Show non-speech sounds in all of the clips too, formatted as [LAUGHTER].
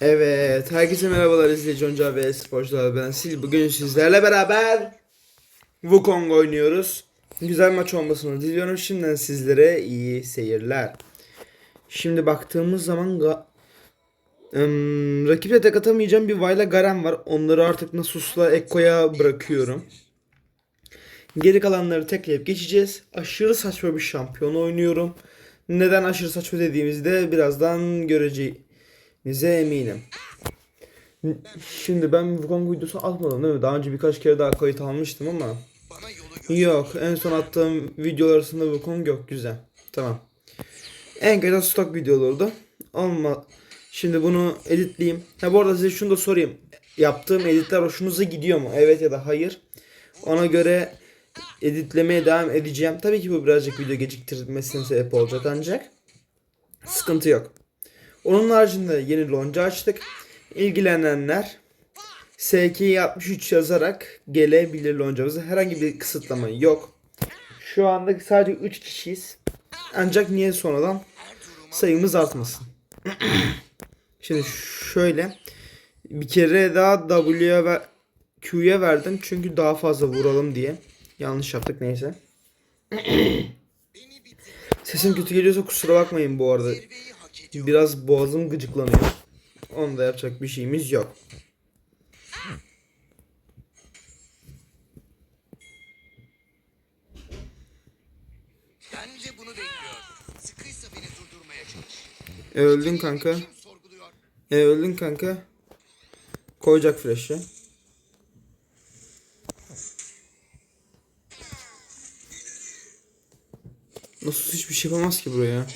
Evet, herkese merhabalar izleyici oyuncağı ve sporcular ben Sil. Bugün sizlerle beraber Wukong oynuyoruz. Güzel maç olmasını diliyorum. Şimdiden sizlere iyi seyirler. Şimdi baktığımız zaman ga- Im, rakiple tek atamayacağım bir Vayla Garen var. Onları artık Nasus'la Ekko'ya bırakıyorum. Geri kalanları tekleyip geçeceğiz. Aşırı saçma bir şampiyon oynuyorum. Neden aşırı saçma dediğimizde birazdan göreceğinize eminim. Şimdi ben Wukong videosu atmadım değil mi? Daha önce birkaç kere daha kayıt almıştım ama. Yok en son attığım videolar arasında Wukong yok güzel. Tamam. En kötü stok videolardı. Olma. Şimdi bunu editleyeyim. Ha bu arada size şunu da sorayım. Yaptığım editler hoşunuza gidiyor mu? Evet ya da hayır. Ona göre editlemeye devam edeceğim. Tabii ki bu birazcık video geciktirmesine sebep olacak ancak sıkıntı yok. Onun haricinde yeni lonca açtık. İlgilenenler SK63 yazarak gelebilir loncamıza. Herhangi bir kısıtlama yok. Şu anda sadece 3 kişiyiz. Ancak niye sonradan sayımız artmasın. [CLEARS THROAT] Şimdi şöyle bir kere daha W'ye ve Q'ya verdim çünkü daha fazla vuralım diye. Yanlış yaptık neyse. [CLEARS THROAT] Sesim kötü geliyorsa kusura bakmayın bu arada. Biraz boğazım gıcıklanıyor. Onda yapacak bir şeyimiz yok. Bence bunu. Sıkıysa beni durdurmaya çalış. E öldün kanka. E öldün kanka. Koyacak flash'ı. Nasıl hiçbir şey yapamaz ki buraya?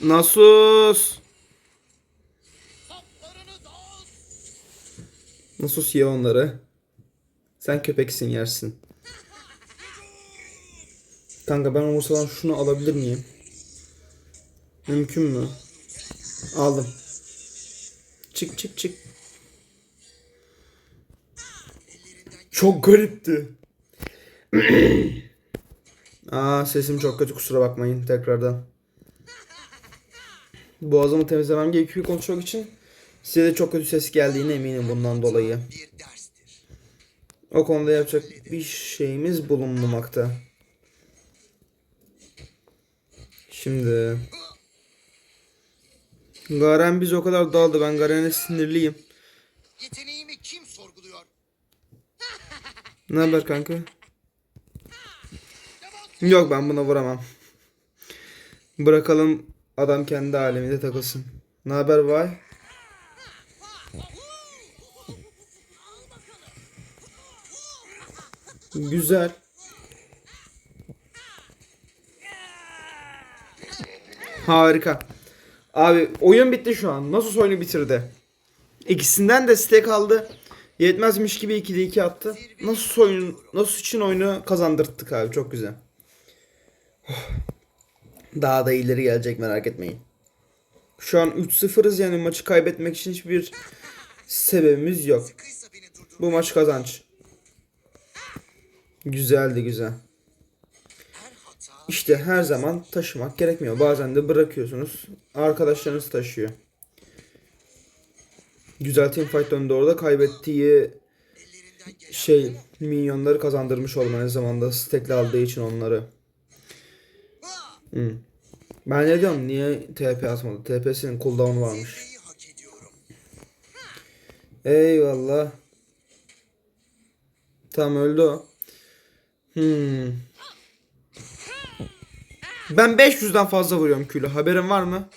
Nasus! Nasus ye onları. Sen köpeksin yersin. Kanka ben umursadan şunu alabilir miyim? Mümkün mü? Aldım. Çık çık çık. Çok garipti. [CLEARS THROAT] Aa sesim çok kötü kusura bakmayın tekrardan. Boğazımı temizlemem gerekiyor konuşmak için. Size de çok kötü ses geldiğine eminim bundan dolayı. O konuda yapacak bir şeyimiz bulunmamakta. Şimdi Garen biz o kadar daldı. Ben Garen'e sinirliyim. Yeteneğimi kim sorguluyor? Ne haber kanka? Yok ben buna vuramam. Bırakalım adam kendi aleminde takılsın. Ne haber vay? Güzel. Harika. Abi oyun bitti şu an. Nasıl oyunu bitirdi? İkisinden de stack aldı. Yetmezmiş gibi 2'de 2 attı. Nasıl oyun nasıl için oyunu kazandırttık abi çok güzel. [SIGHS] Daha da ileri gelecek merak etmeyin. Şu an 3-0'ız yani maçı kaybetmek için hiçbir sebebimiz yok. Bu maç kazanç. Güzeldi güzel. İşte her zaman taşımak gerekmiyor. Bazen de bırakıyorsunuz. Arkadaşlarınız taşıyor. Güzel teamfight döndü orada. Kaybettiği şey minyonları kazandırmış oldu aynı zamanda stack'le aldığı için onları. Hı. Ben ne diyorum niye TP atmadı? TP'sinin cooldown'u varmış. Eyvallah. Tamam öldü o. Hmm. Ben 500'den fazla vuruyorum külü. Haberin var mı?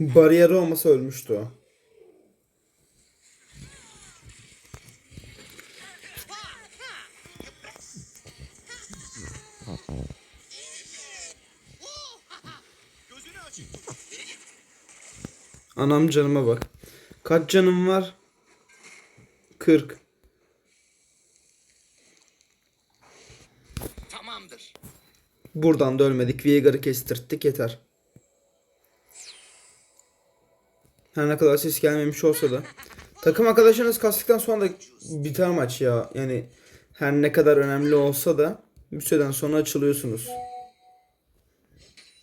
Bariyeri olmasa ölmüştü o. Anam canıma bak. Kaç canım var? 40. Tamamdır. Buradan da ölmedik. Veigar'ı kestirttik yeter. Her ne kadar ses gelmemiş olsa da Takım arkadaşınız kastıktan sonra da biter maç ya. Yani her ne kadar önemli olsa da bir süreden sonra açılıyorsunuz.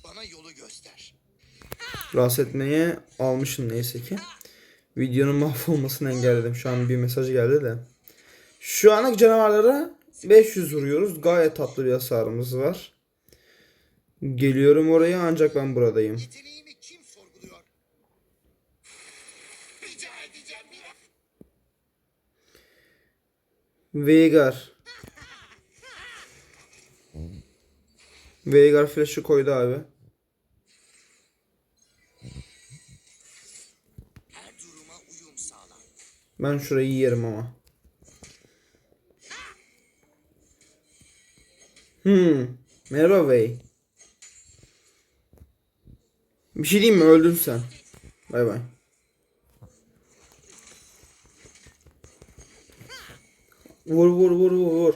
Bana yolu göster. Rahatsız etmeye almışım neyse ki. Videonun mahvolmasını engelledim. Şu an bir mesaj geldi de. Şu anlık canavarlara 500 vuruyoruz. Gayet tatlı bir hasarımız var. Geliyorum oraya ancak ben buradayım. Yeteneğimi kim sorguluyor? Rica edeceğim bir Veigar. Veigar flash'ı koydu abi. Ben şurayı yerim ama. Hmm. Merhaba Vey. Bir şey diyeyim mi? Öldün sen. Bay bay. Vur vur vur vur vur.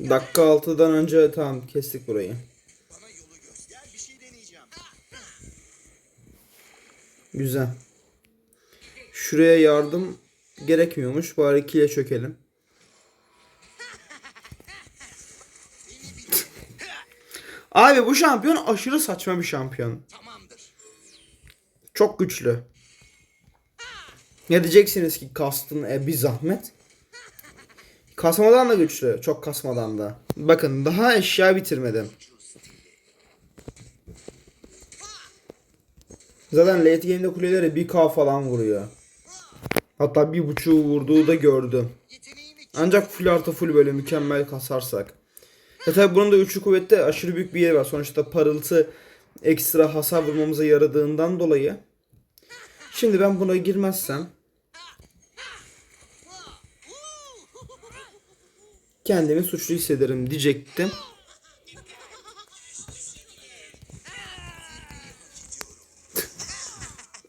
Dakika 6'dan önce tamam kestik burayı. Güzel. Şuraya yardım gerekmiyormuş. Bari kile çökelim. Abi bu şampiyon aşırı saçma bir şampiyon. Çok güçlü. Ne diyeceksiniz ki kastın e, bir zahmet. Kasmadan da güçlü. Çok kasmadan da. Bakın daha eşya bitirmedim. Zaten late game'de kuleleri 1k falan vuruyor. Hatta bir buçuğu vurduğu da gördüm. Ancak full artı full böyle mükemmel kasarsak. Ya tabi bunun da üçlü kuvvette aşırı büyük bir yeri var. Sonuçta parıltı ekstra hasar vurmamıza yaradığından dolayı. Şimdi ben buna girmezsem kendimi suçlu hissederim diyecektim.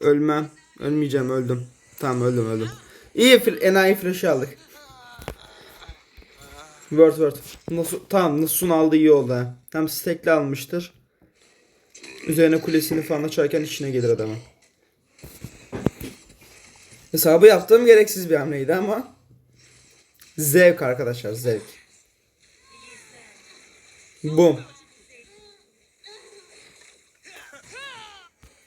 [LAUGHS] Ölmem. Ölmeyeceğim öldüm. Tamam öldüm öldüm. İyi enayi flash'ı aldık. Word word. Nasıl, tamam Nasu'nun aldığı iyi oldu ha. Tam stack'le almıştır. Üzerine kulesini falan açarken içine gelir adamın. Hesabı yaptığım gereksiz bir hamleydi ama zevk arkadaşlar zevk. Bum.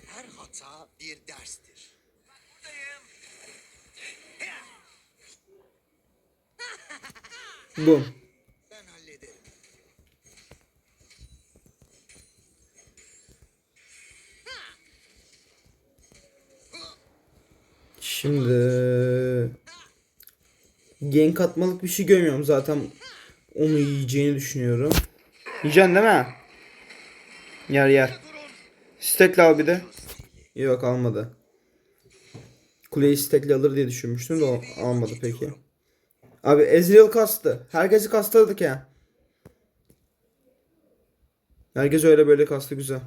her hata bir derstir. Bum. Gank atmalık bir şey görmüyorum zaten onu yiyeceğini düşünüyorum. Yiyeceksin değil mi? Yer yer. Stack'le al bir de. Yok almadı. Kuleyi stack'le alır diye düşünmüştüm de o almadı peki. Abi Ezreal kastı. Herkesi kastırdık ya. Herkes öyle böyle kastı güzel.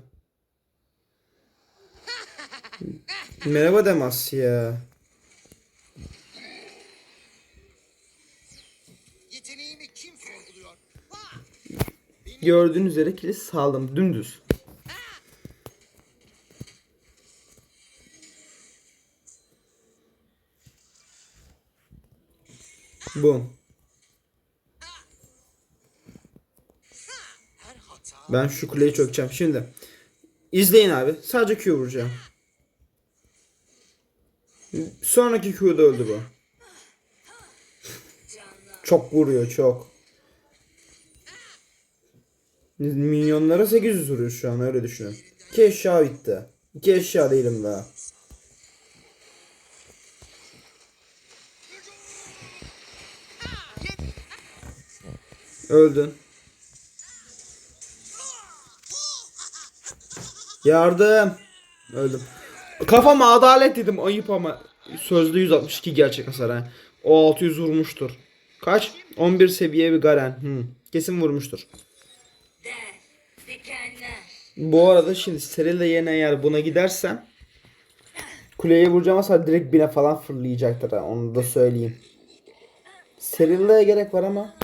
Merhaba Demas ya. Kim sorguluyor? Gördüğünüz üzere kilit sağlam dümdüz. Bu. Her hata Ben şu kuleyi çökeceğim. Şimdi. izleyin abi. Sadece Q vuracağım. Sonraki Q'da öldü bu. Çok vuruyor çok. Minyonlara 800 vuruyor şu an öyle düşünün. 2 eşya bitti. 2 eşya değilim daha. Öldün. Yardım. Öldüm. Kafama adalet dedim ayıp ama sözde 162 gerçek hasar ha. O 600 vurmuştur. Kaç? 11 seviye bir Garen. Hı. Kesin vurmuştur. Bu arada şimdi Steril'de yerine eğer buna gidersem kuleye vuracağım hasar direkt bine falan fırlayacaktır ha. Onu da söyleyeyim. Steril'de gerek var ama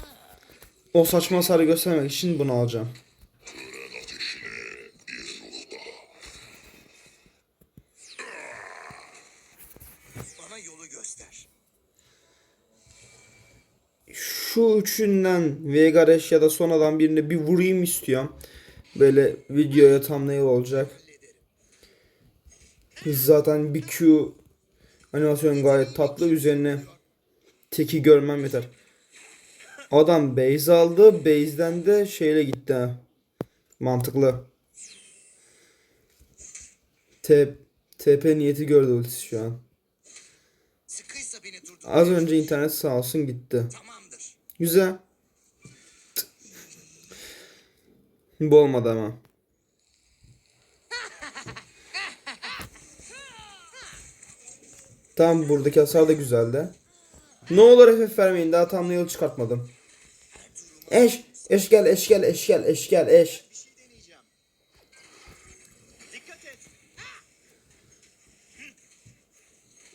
o saçma hasarı göstermek için bunu alacağım. Şu üçünden Vegareş ya da sonradan birini bir vurayım istiyorum. Böyle videoya thumbnail olacak. Zaten bir Q animasyon gayet tatlı. Üzerine teki görmem yeter. Adam base aldı. Base'den de şeyle gitti ha. Mantıklı. T TP niyeti gördü ultisi şu an. Az önce internet sağ olsun gitti. Güzel. Bu olmadı ama. Tam buradaki hasar da güzeldi. Ne olur FF vermeyin daha tam yıl çıkartmadım. Eş, eş gel, eş gel, eş gel, eş gel, eş.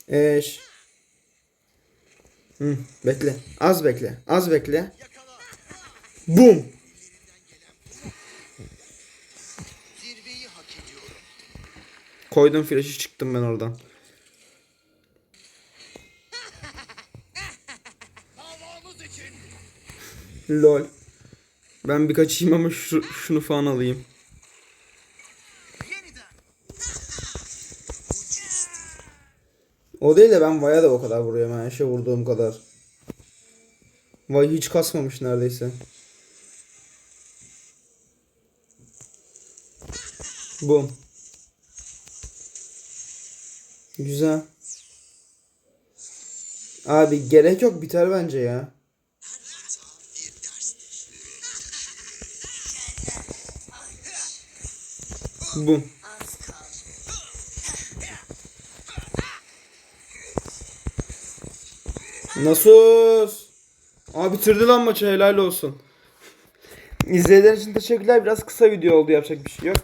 Eş. Hı, bekle. Az bekle. Az bekle. Bum. Koydum flash'ı çıktım ben oradan. Lol. Ben bir kaçayım ama şu, şunu falan alayım. O değil de ben Vay'a da o kadar vuruyorum. Yani şey vurduğum kadar. Vay hiç kasmamış neredeyse. Bum. Güzel. Abi gerek yok biter bence ya. Kaldı. Nasus. Abi bitirdi lan maçı helal olsun. [LAUGHS] İzlediğiniz için teşekkürler. Biraz kısa video oldu yapacak bir şey yok.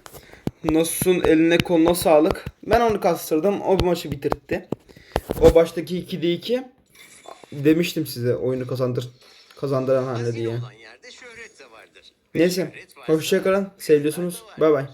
Nasus'un eline koluna sağlık. Ben onu kastırdım. O maçı bitirtti. O baştaki 2'de 2 demiştim size oyunu kazandır kazandıran hamle diye. Neyse. Hoşçakalın. Seviyorsunuz. Bay bay.